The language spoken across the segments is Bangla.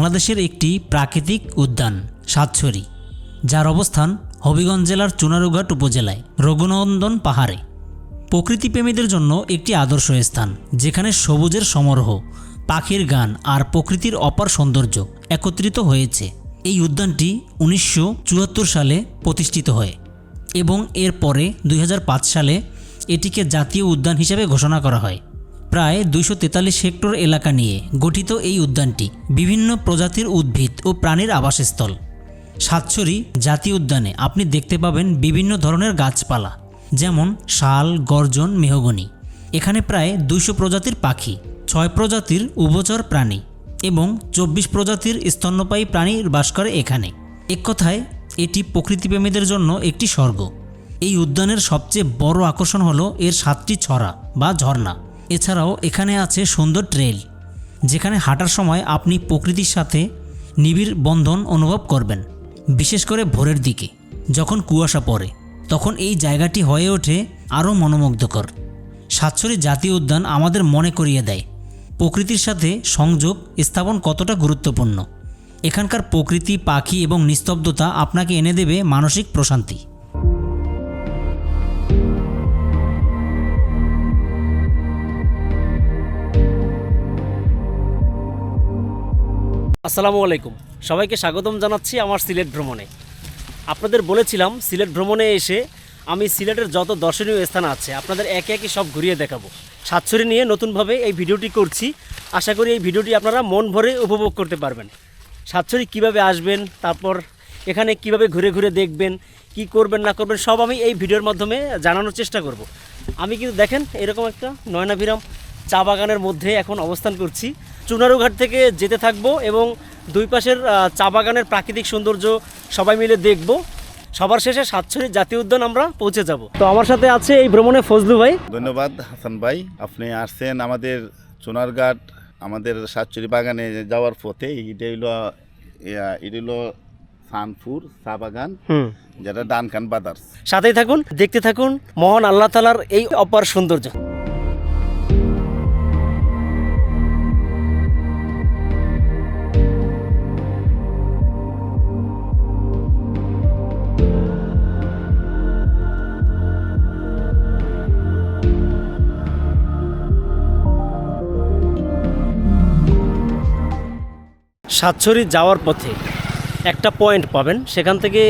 বাংলাদেশের একটি প্রাকৃতিক উদ্যান, সাতছড়ি, যার অবস্থান হবিগঞ্জ জেলার চুনারুঘাট উপজেলায় রঘুনন্দন পাহাড়ে। প্রকৃতিপ্রেমীদের জন্য একটি আদর্শ স্থান, যেখানে সবুজের সমারোহ, পাখির গান আর প্রকৃতির অপার সৌন্দর্য একত্রিত হয়েছে। এই উদ্যানটি উনিশশো চুয়াত্তর সালে প্রতিষ্ঠিত হয় এবং এর পরে দুই সালে এটিকে জাতীয় উদ্যান হিসেবে ঘোষণা করা হয়। প্রায় দুইশো তেতাল্লিশ হেক্টর এলাকা নিয়ে গঠিত এই উদ্যানটি বিভিন্ন প্রজাতির উদ্ভিদ ও প্রাণীর আবাসস্থল। সাতছড়ি জাতীয় উদ্যানে আপনি দেখতে পাবেন বিভিন্ন ধরনের গাছপালা, যেমন শাল, গর্জন, মেহগনি। এখানে প্রায় দুইশো প্রজাতির পাখি, ছয় প্রজাতির উভচর প্রাণী এবং চব্বিশ প্রজাতির স্তন্যপায়ী প্রাণী বাস করে এখানে। এক কথায়, এটি প্রকৃতিপ্রেমীদের জন্য একটি স্বর্গ। এই উদ্যানের সবচেয়ে বড় আকর্ষণ হলো এর সাতটি ছড়া বা ঝর্ণা। এছাড়াও এখানে আছে সুন্দর ট্রেল, যেখানে হাঁটার সময় আপনি প্রকৃতির সাথে নিবিড় বন্ধন অনুভব করবেন, বিশেষ করে ভোরের দিকে, যখন কুয়াশা পড়ে। তখন এই জায়গাটি হয়ে ওঠে আরও মনোমুগ্ধকর। সাতছড়ি জাতীয় উদ্যান আমাদের মনে করিয়ে দেয়, প্রকৃতির সাথে সংযোগ স্থাপন কতটা গুরুত্বপূর্ণ। এখানকার প্রকৃতি, পাখি এবং নিস্তব্ধতা আপনাকে এনে দেবে মানসিক প্রশান্তি। আসসালামু আলাইকুম। সবাইকে স্বাগতম জানাচ্ছি আমার সিলেট ভ্রমণে। আপনাদের বলেছিলাম সিলেট ভ্রমণে এসে আমি সিলেটের যত দর্শনীয় স্থান আছে, আপনাদের একে একে সব ঘুরিয়ে দেখাবো। সাতছড়ি নিয়ে নতুনভাবে এই ভিডিওটি করছি। আশা করি এই ভিডিওটি আপনারা মন ভরে উপভোগ করতে পারবেন। সাতছড়ি কীভাবে আসবেন, তারপর এখানে কীভাবে ঘুরে ঘুরে দেখবেন, কি করবেন, না করবেন, সব আমি এই ভিডিওর মাধ্যমে জানানোর চেষ্টা করব। আমি কিন্তু দেখেন, এরকম একটা নয়নাভিরাম চা বাগানের মধ্যে এখন অবস্থান করছি। চুনারুঘাট থেকে যেতে থাকব এবং দুই পাশের চা বাগানের প্রাকৃতিক সৌন্দর্য সবাই মিলে দেখব। সবার শেষে সাতছড়ি জাতীয় উদ্যান আমরা পৌঁছে যাব। তো আমার সাথে আছে এই ভ্রমণে ফজলু ভাই। ধন্যবাদ হাসান ভাই। আপনি আসছেন আমাদের চুনারঘাট আমাদের সাতচুরি বাগানে যাওয়ার পথে। এটা হইল এটা হইল সানপুর চা বাগান যেটা ডানখান বাদার্স। সাথেই থাকুন দেখতে থাকুন। মহান আল্লাহ তালার এই অপার সৌন্দর্য। সাতছড়ি যাওয়ার পথে একটা পয়েন্ট পাবেন, সেখান থেকে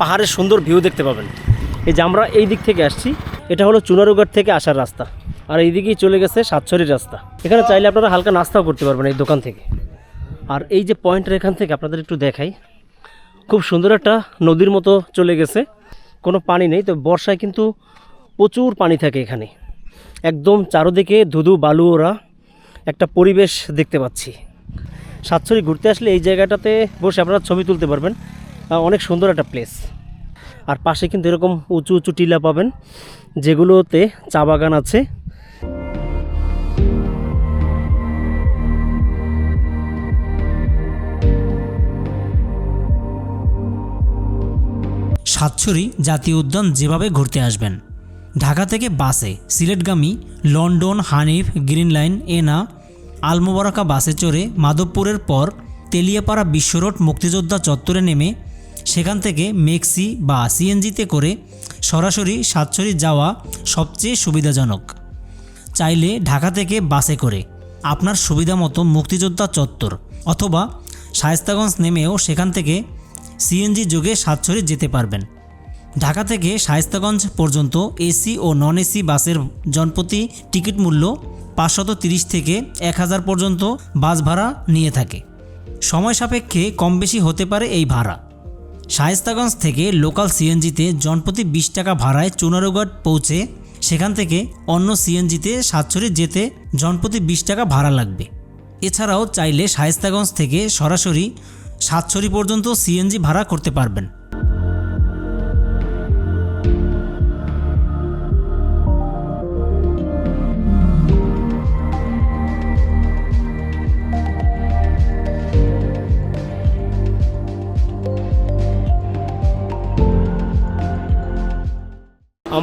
পাহাড়ের সুন্দর ভিউ দেখতে পাবেন। এই যে আমরা এই দিক থেকে আসছি, এটা হলো চুনারুঘাট থেকে আসার রাস্তা। আর এই দিকেই চলে গেছে সাতছড়ির রাস্তা। এখানে চাইলে আপনারা হালকা নাস্তাও করতে পারবেন এই দোকান থেকে। আর এই যে পয়েন্টের এখান থেকে আপনাদের একটু দেখাই। খুব সুন্দর একটা নদীর মতো চলে গেছে। কোনো পানি নেই, তো বর্ষায় কিন্তু প্রচুর পানি থাকে এখানে। একদম চারোদিকে ধুধু বালু ওরা একটা পরিবেশ দেখতে পাচ্ছি। সাতছড়ি ঘুরতে আসলে এই জায়গাটাতে বসে আপনারা ছবি তুলতে পারবেন। অনেক সুন্দর একটা প্লেস আর পাশে কিন্তু এরকম উঁচু উঁচু টিলা পাবেন, যেগুলোতে চা বাগান আছে। সাতছড়ি জাতীয় উদ্যান যেভাবে ঘুরতে আসবেন। ঢাকা থেকে বাসে, সিলেটগামী, London, Hanif, Green Line Ena Almobaraka বাসে চড়ে মাধবপুরের পর তেলিয়াপাড়া বিশ্বরোড মুক্তিযোদ্ধা চত্বরে নেমে সেখান থেকে মেক্সি বা সিএনজিতে করে সরাসরি সাতছড়ি যাওয়া সবচেয়ে সুবিধাজনক। চাইলে ঢাকা থেকে বাসে করে আপনার সুবিধা মতো মুক্তিযোদ্ধা চত্বর অথবা শায়েস্তাগঞ্জ নেমেও সেখান থেকে সিএনজি যোগে সাতছড়ি যেতে পারবেন। ঢাকা থেকে শায়েস্তাগঞ্জ পর্যন্ত এসি ও নন এসি বাসের জনপ্রতি টিকিট মূল্য পাঁচশত তিরিশ থেকে এক হাজার পর্যন্ত বাস ভাড়া নিয়ে থাকে। সময় সাপেক্ষে কম বেশি হতে পারে এই ভাড়া। শায়েস্তাগঞ্জ থেকে লোকাল সিএনজিতে জনপ্রতি বিশ টাকা ভাড়ায় চুনারুঘাট পৌঁছে সেখান থেকে অন্য সিএনজিতে সাতছড়ি যেতে জনপ্রতি বিশ টাকা ভাড়া লাগবে। এছাড়াও চাইলে শায়েস্তাগঞ্জ থেকে সরাসরি সাতছড়ি পর্যন্ত সিএনজি ভাড়া করতে পারবেন।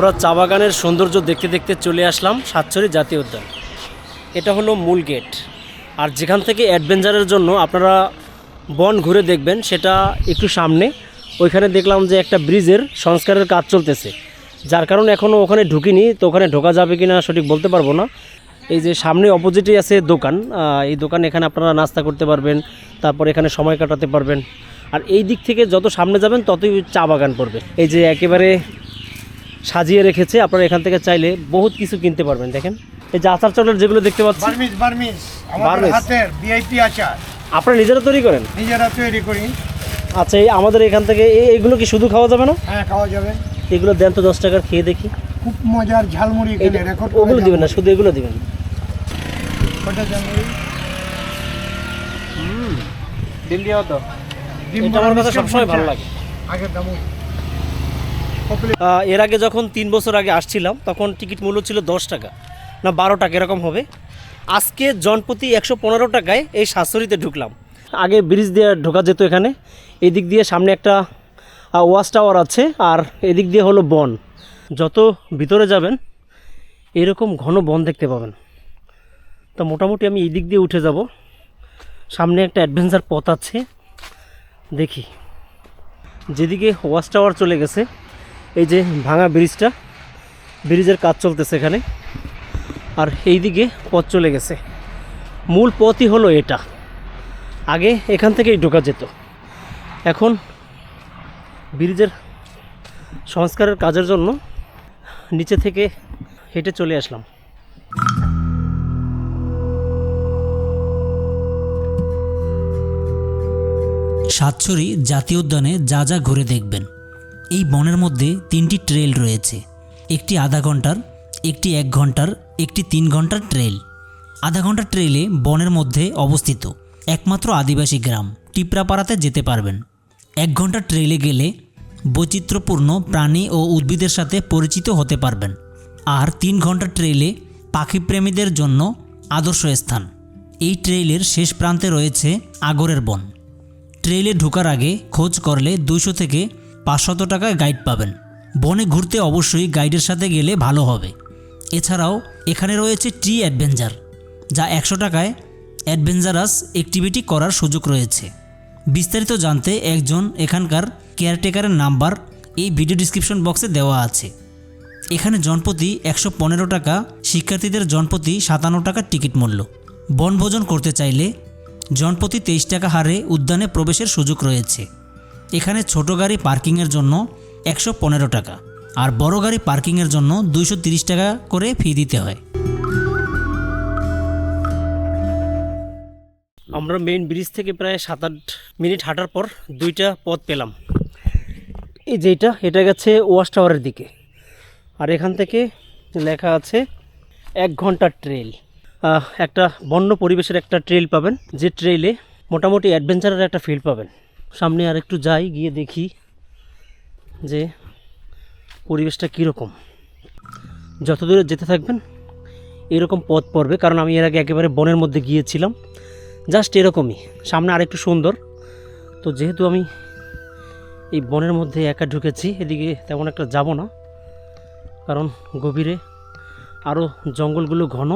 আমরা চা বাগানের সৌন্দর্য দেখতে দেখতে চলে আসলাম সাতছড়ি জাতীয় উদ্যান। এটা হলো মূল গেট। আর যেখান থেকে অ্যাডভেঞ্চারের জন্য আপনারা বন ঘুরে দেখবেন, সেটা একটু সামনে। ওইখানে দেখলাম যে একটা ব্রিজের সংস্কারের কাজ চলতেছে। যার কারণে এখনও ওখানে ঢুকিনি, তো ওখানে ঢোকা যাবে কি না সঠিক বলতে পারব না। এই যে সামনে অপোজিটে আছে দোকান এই দোকান এখানে আপনারা নাস্তা করতে পারবেন, তারপর এখানে সময় কাটাতে পারবেন। আর এই দিক থেকে যত সামনে যাবেন, ততই চা বাগান পড়বে। এই যে একেবারে সাজিয়ে রেখেছে। আপনারা এখান থেকে চাইলে বহুত কিছু কিনতে পারবেন দেখেন। এই যে আচার চলের যেগুলো দেখতে পাচ্ছি। Burmese Burmese. আমাদের। হাতের ভিআইপি আচার। আপনারা নিজেরা তৈরি করেন? নিজেরা তৈরি করি। আচ্ছা এই আমাদের এখান থেকে এই এইগুলো কি শুধু খাওয়া যাবে না? হ্যাঁ খাওয়া যাবে। এগুলো দেন তো দশ টাকার খেয়ে দেখি। খুব মজার ঝালমুড়ি রেকর্ড ওগুলো দিবেন না শুধু এগুলো দিবেন। ডিম দিয়ে তো। ডিম এটা আমার কাছে সবসময় ভালো লাগে। আগের দাম। এর আগে যখন তিন বছর আগে আসছিলাম, তখন টিকিট মূল্য ছিল দশ টাকা। না, বারো টাকা, এরকম হবে। আজকে জনপ্রতি একশো পনেরো টাকায় এই শাশুড়িতে ঢুকলাম। আগে ব্রিজ দিয়ে ঢোকা যেত এখানে। এদিক দিয়ে সামনে একটা ওয়াচ টাওয়ার আছে, আর এদিক দিয়ে হলো বন। যত ভিতরে যাবেন, এরকম ঘন বন দেখতে পাবেন। তো মোটামুটি আমি এই দিক দিয়ে উঠে যাব। সামনে একটা অ্যাডভেঞ্চার পথ আছে। দেখি। যেদিকে ওয়াচ টাওয়ার চলে গেছে এই যে ভাঙা ব্রিজটা, ব্রিজের কাজ চলতেছে এখানে। আর এই দিকে পথ চলে গেছে। মূল পথই হলো এটা। আগে এখান থেকেই ঢোকা যেত। এখন ব্রিজের সংস্কারের কাজের জন্য নিচে থেকে হেঁটে চলে আসলাম। সাতছড়ি জাতীয় উদ্যানে যা যা ঘুরে দেখবেন। এই বনের মধ্যে তিনটি ট্রেল রয়েছে। একটি আধা ঘণ্টার, একটি এক ঘণ্টার, একটি তিন ঘণ্টার ট্রেল। আধা ঘণ্টার ট্রেলে বনের মধ্যে অবস্থিত একমাত্র আদিবাসী গ্রাম, টিপরাপাড়াতে যেতে পারবেন। এক ঘণ্টার ট্রেলে গেলে বৈচিত্র্যপূর্ণ প্রাণী ও উদ্ভিদের সাথে পরিচিত হতে পারবেন। আর তিন ঘণ্টার ট্রেলে পাখিপ্রেমীদের জন্য আদর্শ স্থান। এই ট্রেইলের শেষ প্রান্তে রয়েছে আগরের বন। ট্রেইলে ঢোকার আগে খোঁজ করলে দুশো থেকে পাঁচশত টাকায় গাইড পাবেন। বনে ঘুরতে অবশ্যই গাইডের সাথে গেলে ভালো হবে। এছাড়াও এখানে রয়েছে ট্রি অ্যাডভেঞ্চার, যা একশো টাকায় অ্যাডভেঞ্চারাস অ্যাক্টিভিটি করার সুযোগ রয়েছে। বিস্তারিত জানতে একজন এখানকার কেয়ারটেকারের নাম্বার এই ভিডিও ডিসক্রিপশন বক্সে দেওয়া আছে। এখানে জনপ্রতি একশো পনেরো টাকা, শিক্ষার্থীদের জনপ্রতি সাতান্ন টাকা টিকিট মূল্য। বনভোজন করতে চাইলে জনপ্রতি তেইশ টাকা হারে উদ্যানে প্রবেশের সুযোগ রয়েছে। এখানে ছোট গাড়ি পার্কিংয়ের জন্য একশো পনেরো টাকা আর বড় গাড়ি পার্কিংয়ের জন্য দুইশো তিরিশ টাকা করে ফি দিতে হয়। আমরা মেইন ব্রিজ থেকে প্রায় সাত আট মিনিট হাঁটার পর দুইটা পথ পেলাম। এই যেটা এটা গেছে ওয়াশ টাওয়ারের দিকে। আর এখান থেকে লেখা আছে এক ঘণ্টার ট্রেল। একটা বন্য পরিবেশের একটা ট্রেল পাবেন, যে ট্রেলে মোটামুটি অ্যাডভেঞ্চারের একটা ফিল পাবেন। সামনে আর একটু যাই, গিয়ে দেখি যে পরিবেশটা কীরকম। যত দূরে যেতে থাকবেন, এরকম পথ পড়বে, কারণ আমি এর আগে একেবারে বনের মধ্যে গিয়েছিলাম। জাস্ট এরকমই, সামনে আরেকটু সুন্দর। তো যেহেতু আমি এই বনের মধ্যে একা ঢুকেছি, এদিকে তেমন একটা যাব না, কারণ গভীরে আরও জঙ্গলগুলো ঘন।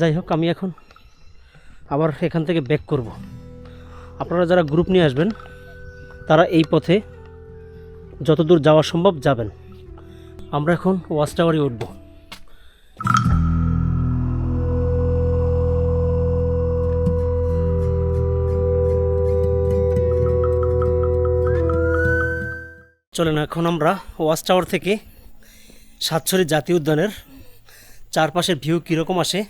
যাই হোক, আমি এখন আবার এখান থেকে ব্যাক করব। আপনারা যারা গ্রুপ নিয়ে আসবেন, তারা এই পথে যতদূর যাওয়া সম্ভব যাবেন। আমরা এখন ওয়াচ টাওয়ারে উঠবো। চলেন, এখন আমরা ওয়াচ টাওয়ার থেকে সাতছড়ি জাতীয় উদ্যানের চারপাশের ভিউ কীরকম আসে,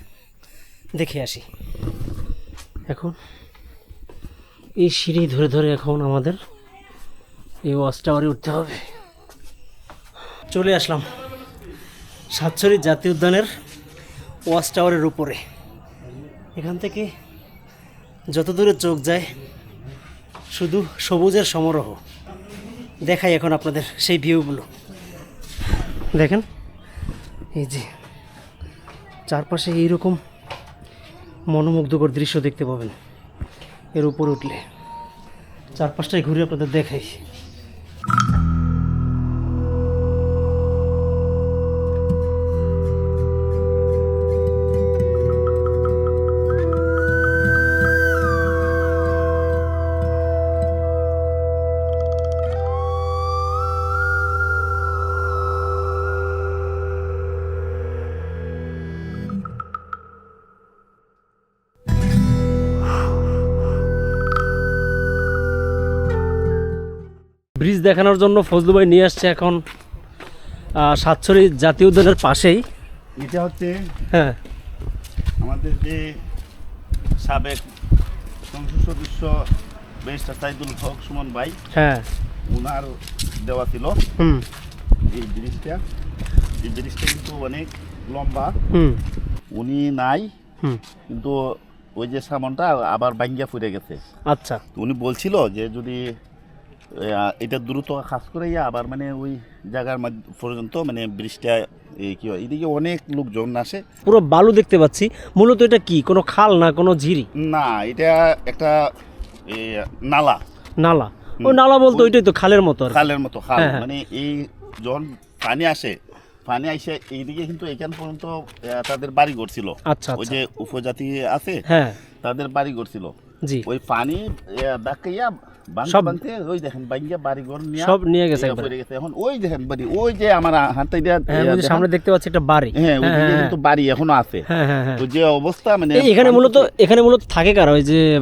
দেখে আসি। এখন এই সিঁড়ি ধরে ধরে এখন আমাদের এই ওয়াচ টাওয়ারে উঠতে হবে। চলে আসলাম সাতছড়ি জাতীয় উদ্যানের ওয়াচ টাওয়ারের উপরে। এখান থেকে যত দূরে চোখ যায়, শুধু সবুজের সমারোহ দেখাই এখন আপনাদের সেই ভিউগুলো। দেখেন, এই যে চারপাশে এইরকম মনোমুগ্ধকর দৃশ্য দেখতে পাবেন। এর উপরে উঠলে চারপাশটাই ঘুরে আপনাদের দেখাই ব্রিজ দেখানোর জন্য ফজলু ভাই নিয়ে আসছে এখন সাতছড়ি জাতীয় উদ্যানের পাশেই। এটা হচ্ছে হ্যাঁ। আমাদের যে সাবেক সংসদ সদস্য ব্যারিস্টার সাইদুল হক সুমন ভাই হ্যাঁ। ওনার দেওয়া ছিল। হুম। এই ব্রিজটা এই ব্রিজটা কিন্তু অনেক লম্বা। হুম। উনি নাই হুম। কিন্তু ওই যে সামনটা আবার ভাঙ্গিয়া ফুরে গেছে। আচ্ছা। উনি বলছিল যে যদি এটা দ্রুত কাজ করে আবার মানে ওই জায়গার পর্যন্ত মানে এই কি হয় এদিকে অনেক লোকজন আসে। পুরো বালু দেখতে পাচ্ছি। মূলত এটা কি? কোনো খাল না কোনো ঝিরি? না এটা একটা নালা। নালা? ওই নালা বলতে ওইটাই তো খালের মতো খালের মতো খাল। হ্যাঁ, হ্যাঁ। মানে এই যখন পানি আসে পানি আইসে এইদিকে কিন্তু এখান পর্যন্ত তাদের বাড়ি করছিল আচ্ছা ওই আচ্ছা। যে উপজাতি আছে হ্যাঁ। তাদের বাড়ি করছিল জি। ওই পানি বাংতে সব- ওই দেখেন বাড়ি ঘর নিয়ে সব নিয়ে গেছে এরা একবারে। পড়ে গেছে। এখন ওই দেখেন বাড়ি ওই যে আমার হাতে দিয়া ওই যে সামনে দেখতে পাচ্ছি একটা বাড়ি। হ্যাঁ ওইদিকে কিন্তু বাড়ি এখনও আছে। তো যে অবস্থা মানে এখানে মূলত এখানে মূলত থাকে কারা? ওই যে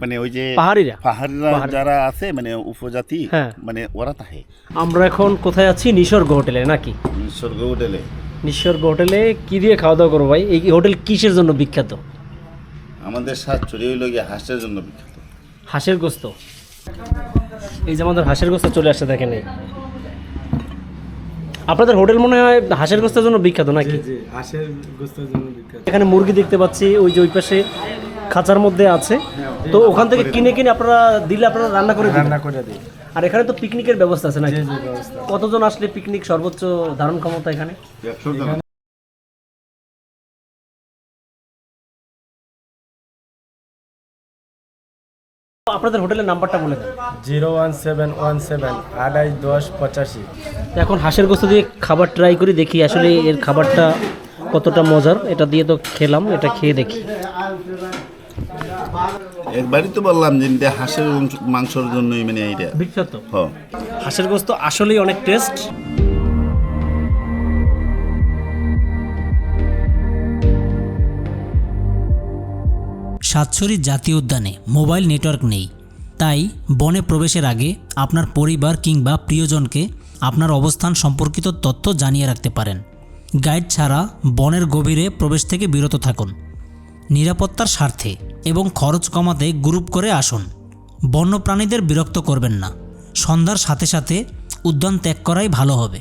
মানে ওই যে পাহাড়িরা। পাহাড়িরা যারা আছে মানে উপজাতি হ্যাঁ। মানে ওরা তাহে আমরা এখন কোথায় আছি? নিসর্গ হোটেলে নাকি? নিসর্গ হোটেলে। নিসর্গ হোটেলে কি দিয়ে খাওয়া দাওয়া করব ভাই? এই হোটেল কিসের জন্য বিখ্যাত? আমাদের হইল গিয়ে হাঁসের জন্য বিখ্যাত। হাঁসের গোস্ত? এই যে আমাদের হাঁসের গোস্ত চলে আসছে দেখেন এই। আপনাদের হোটেল মনে হয় হাঁসের গোস্তের জন্য বিখ্যাত নাকি? হাঁসের গোস্তের জন্য বিখ্যাত। এখানে মুরগি দেখতে পাচ্ছি ওই যে ওই পাশে খাঁচার মধ্যে আছে। তো ওখান থেকে কিনে কিনে আপনারা দিলে আপনারা রান্না করে রান্না করে দিই। আর এখানে তো পিকনিকের ব্যবস্থা আছে নাকি? কতজন আসলে পিকনিক সর্বোচ্চ ধারণ ক্ষমতা এখানে? আপনাদের হোটেলের নাম্বারটা বলে দেন। Zero one seven one seven আড়াই দশ পঁচাশি। এখন হাঁসের গোস্ত দিয়ে খাবার ট্রাই করি দেখি আসলে এর খাবারটা কতটা মজার। এটা দিয়ে তো খেলাম এটা খেয়ে দেখি। একবারই তো বললাম যে এটা হাঁসের মাংস- মাংসের জন্যই মানে এইটা। বিখ্যাত। হ হাঁসের গোস্ত আসলেই অনেক টেস্ট সাতছড়ি জাতীয় উদ্যানে মোবাইল নেটওয়ার্ক নেই। তাই বনে প্রবেশের আগে আপনার পরিবার কিংবা প্রিয়জনকে আপনার অবস্থান সম্পর্কিত তথ্য জানিয়ে রাখতে পারেন। গাইড ছাড়া বনের গভীরে প্রবেশ থেকে বিরত থাকুন। নিরাপত্তার স্বার্থে এবং খরচ কমাতে গ্রুপ করে আসুন। বন্যপ্রাণীদের বিরক্ত করবেন না। সন্ধ্যার সাথে সাথে উদ্যান ত্যাগ করাই ভালো হবে।